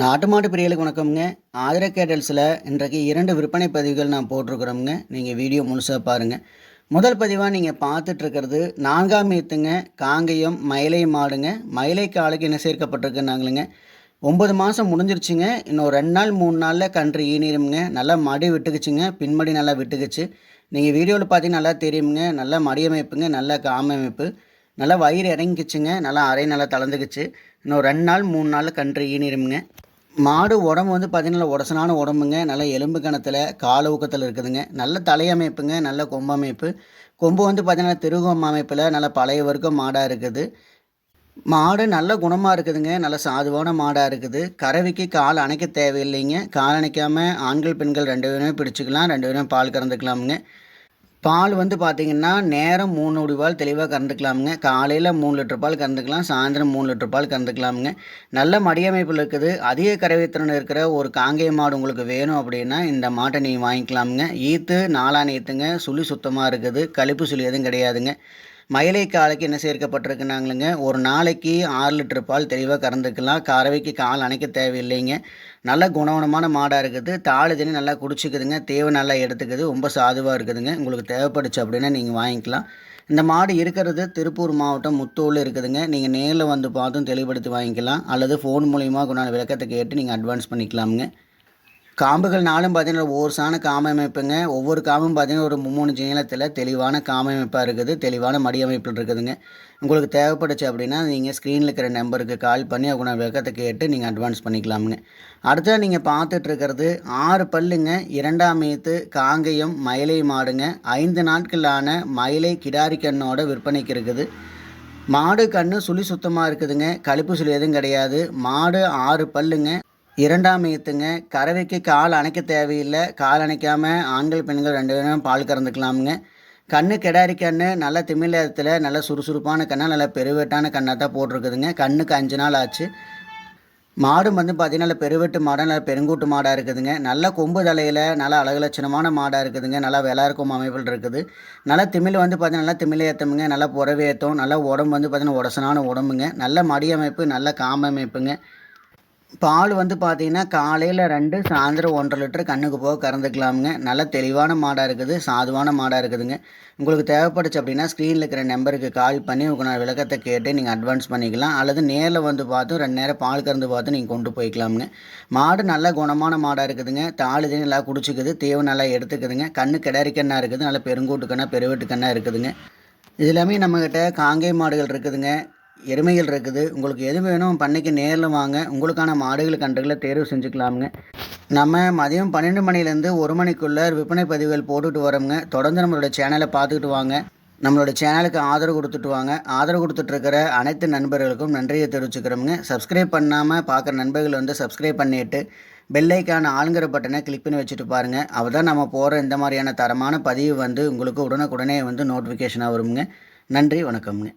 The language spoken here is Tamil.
நாட்டு மாட்டு பிரியலுக்கு வணக்கம்ங்க. ஆதிர கேட்டல்ஸில் இன்றைக்கு இரண்டு விற்பனை பதிவுகள் நான் போட்டிருக்கிறோம்ங்க. நீங்கள் வீடியோ முழுசாக பாருங்கள் முதல் பதிவாக நீங்கள் பார்த்துட்ருக்கிறது நான்காம் ஏத்துங்க காங்கயம் மயிலை மாடுங்க. மயிலை காலுக்கு என்ன சேர்க்கப்பட்டிருக்குன்னாங்களுங்க ஒம்பது மாதம் முடிஞ்சிருச்சுங்க. இன்னும் ரெண்டு நாள் மூணு நாளில் கன்று ஈனிருமுங்க நல்லா மடி விட்டுக்குச்சுங்க. பின்மடி நல்லா விட்டுக்குச்சு. நீங்கள் வீடியோவில் பார்த்தீங்கன்னா நல்லா தெரியுமுங்க. நல்லா மடி அமைப்புங்க நல்ல காம அமைப்பு நல்லா வயிறு இறங்கிச்சுங்க நல்லா அரை நல்லா தளர்ந்துக்குச்சு. இன்னும் ரெண்டு நாள் மூணு நாள் கன்று ஈனிருமுங்க மாடு உடம்பு வந்து பார்த்திங்கன்னா உடசனான உடம்புங்க நல்ல எலும்பு கணத்தில் கால ஊக்கத்தில் இருக்குதுங்க. நல்ல தலையமைப்புங்க நல்ல கொம்பு அமைப்பு. கொம்பு வந்து பார்த்திங்கன்னா திருகம் அமைப்பில் நல்ல பழைய வர்க்கம் மாடாக இருக்குது. மாடு நல்ல குணமாக இருக்குதுங்க நல்ல சாதுவான மாடாக இருக்குது. கறவைக்கு கால் அணைக்க தேவையில்லைங்க. கால் அணைக்காமல் ஆண்கள் பெண்கள் ரெண்டு பேருமே பிடிச்சிக்கலாம் ரெண்டு பேரும் பால் கறந்துக்கலாமுங்க. பால் வந்து பார்த்திங்கன்னா நேரம் மூணு பால் தெளிவாக கறந்துக்கலாமுங்க. காலையில் மூணு லிட்டர் பால் கறந்துக்கலாம் சாயந்தரம் மூணு லிட்டர் பால் கறந்துக்கலாமுங்க. நல்ல மடியமைப்பில் இருக்குது. அதிக கறவைத்திறன் இருக்கிற ஒரு காங்கேய மாடு உங்களுக்கு வேணும் அப்படின்னா இந்த மாட்டை நீங்கள் வாங்கிக்கலாமுங்க. ஈத்து நாலான ஈத்துங்க. சுழி சுத்தமாக இருக்குது. கழிப்பு சுழி எதுவும் கிடையாதுங்க. மயிலை காலைக்கு என்ன சேர்க்கப்பட்டிருக்குனாங்களுங்க ஒரு நாளைக்கு ஆறு லிட்டர் பால் தெளிவாக கறந்துக்கலாம். கறவைக்கு கால் அணைக்க தேவையில்லைங்க. நல்ல குணவனமான மாடாக இருக்குது. தாழ் தண்ணி நல்லா குடிச்சிக்குதுங்க. தேவை நல்லா எடுத்துக்குது. ரொம்ப சாதுவாக இருக்குதுங்க. உங்களுக்கு தேவைப்படுச்சு அப்படின்னா நீங்கள் வாங்கிக்கலாம். இந்த மாடு இருக்கிறது திருப்பூர் மாவட்டம் முத்தூரில் இருக்குதுங்க. நீங்கள் நேரில் வந்து பார்த்தும் தெளிவுபடுத்தி வாங்கிக்கலாம். அல்லது ஃபோன் மூலிமா கொண்டாட விளக்கத்தை கேட்டு நீங்கள் அட்வான்ஸ் பண்ணிக்கலாமுங்க. காம்புகள் நாளும் பார்த்தீங்கன்னா ஒவ்வொரு காம அமைப்புங்க ஒவ்வொரு காமும் பார்த்தீங்கன்னா ஒரு மூணு நீளத்தில் தெளிவான காம அமைப்பாக இருக்குது. தெளிவான மடி அமைப்பில் இருக்குதுங்க. உங்களுக்கு தேவைப்படுச்சு அப்படின்னா நீங்கள் ஸ்க்ரீனில் இருக்கிற நம்பருக்கு கால் பண்ணி அவங்க விளக்கத்தை கேட்டு நீங்கள் அட்வான்ஸ் பண்ணிக்கலாமுங்க. அடுத்தது நீங்கள் பார்த்துட்ருக்கிறது ஆறு பல்லுங்க இரண்டாம் மீத்து காங்கேயம் மயிலை மாடுங்க. ஐந்து நாட்களான மயிலை கிடாரி கண்ணோட விற்பனைக்கு இருக்குது. மாடு கண்ணு சுழி சுத்தமாக இருக்குதுங்க. கழிப்பு சுழி எதுவும் கிடையாது. மாடு ஆறு பல்லுங்க இரண்டாம் ஈத்துங்க கறவைக்கு கால் அணைக்க தேவையில்லை. கால் அணைக்காமல் ஆண்கள் பெண்கள் ரெண்டு பேரும் பால் கறந்துக்கலாமுங்க. கண்ணு கிடாரி கண்ணு நல்ல திமிழத்தில் நல்ல சுறுசுறுப்பான கண்ணாக நல்ல பெருவெட்டான கண்ணாக தான் போட்டிருக்குதுங்க. கண்ணுக்கு அஞ்சு நாள் ஆச்சு. மாடும் வந்து பார்த்திங்கன்னா நல்ல பெருவெட்டு மாடாக நல்ல பெருங்கூட்டு மாடாக இருக்குதுங்க. நல்ல கொம்பு தலையில் நல்ல அழகுலட்சணமான மாடாக இருக்குதுங்க. நல்லா வெளாருக்கும் அமைப்பில் இருக்குது. நல்லா திமிழ் வந்து பார்த்திங்கன்னா நல்லா திமிழ் ஏற்றமுங்க நல்லா புறவே ஏற்றும் நல்லா உடம்பு வந்து பார்த்திங்கன்னா உடசனான உடம்புங்க. நல்ல மடி அமைப்பு நல்ல காம அமைப்புங்க. பால் வந்து பார்த்தீங்கன்னா காலையில் ரெண்டு சாயந்தரம் ஒன்றரை லிட்டர் கண்ணுக்கு போக கறந்துக்கலாமுங்க. நல்ல தெளிவான மாடாக இருக்குது சாதுவான மாடாக இருக்குதுங்க. உங்களுக்கு தேவைப்படுச்சு அப்படின்னா ஸ்க்ரீனில் இருக்கிற நம்பருக்கு கால் பண்ணி உங்களுக்கு விளக்கத்தை கேட்டு நீங்கள் அட்வான்ஸ் பண்ணிக்கலாம். அல்லது நேரில் வந்து பார்த்து ரெண்டு நேரம் பால் கறந்து பார்த்து நீங்கள் கொண்டு போய்க்கலாமுங்க. மாடு நல்ல குணமான மாடாக இருக்குதுங்க. தாளு நல்லா குடிச்சிக்குது தேவை நல்லா எடுத்துக்குதுங்க. கண்ணு கிடரிக்கண்ணா இருக்குது நல்ல பெருங்கூட்டுக்கண்ணா கண்ணா இருக்குதுங்க. இது எல்லாமே நம்மக்கிட்ட காங்கை மாடுகள் இருக்குதுங்க. எருமைகள் இருக்குது. உங்களுக்கு எது வேணும் பண்ணைக்கு நேரில் வாங்க. உங்களுக்கான மாடுகள் கன்றுகளை தேர்வு செஞ்சுக்கலாமுங்க. நம்ம மதியம் பன்னெண்டு மணிலேருந்து ஒரு மணிக்குள்ளே விற்பனை பதிவுகள் போட்டுட்டு வரோங்க தொடர்ந்து நம்மளோட சேனலை பார்த்துக்கிட்டு வாங்க. நம்மளோட சேனலுக்கு ஆதரவு கொடுத்துட்டு வாங்க. ஆதரவு கொடுத்துட்ருக்கிற அனைத்து நண்பர்களுக்கும் நன்றியை தெரிவிச்சுக்கிறோமுங்க. சப்ஸ்கிரைப் பண்ணாமல் பார்க்குற நண்பர்கள் வந்து சப்ஸ்கிரைப் பண்ணிவிட்டு பெல்லைக்கான ஆளுங்கிற பட்டனை கிளிக் பண்ணி வச்சுட்டு பாருங்கள் அவள் தான் நம்ம போகிற இந்த மாதிரியான தரமான பதிவு வந்து உங்களுக்கு உடனுக்குடனே வந்து நோட்டிஃபிகேஷனாக வருங்க நன்றி வணக்கம்ங்க.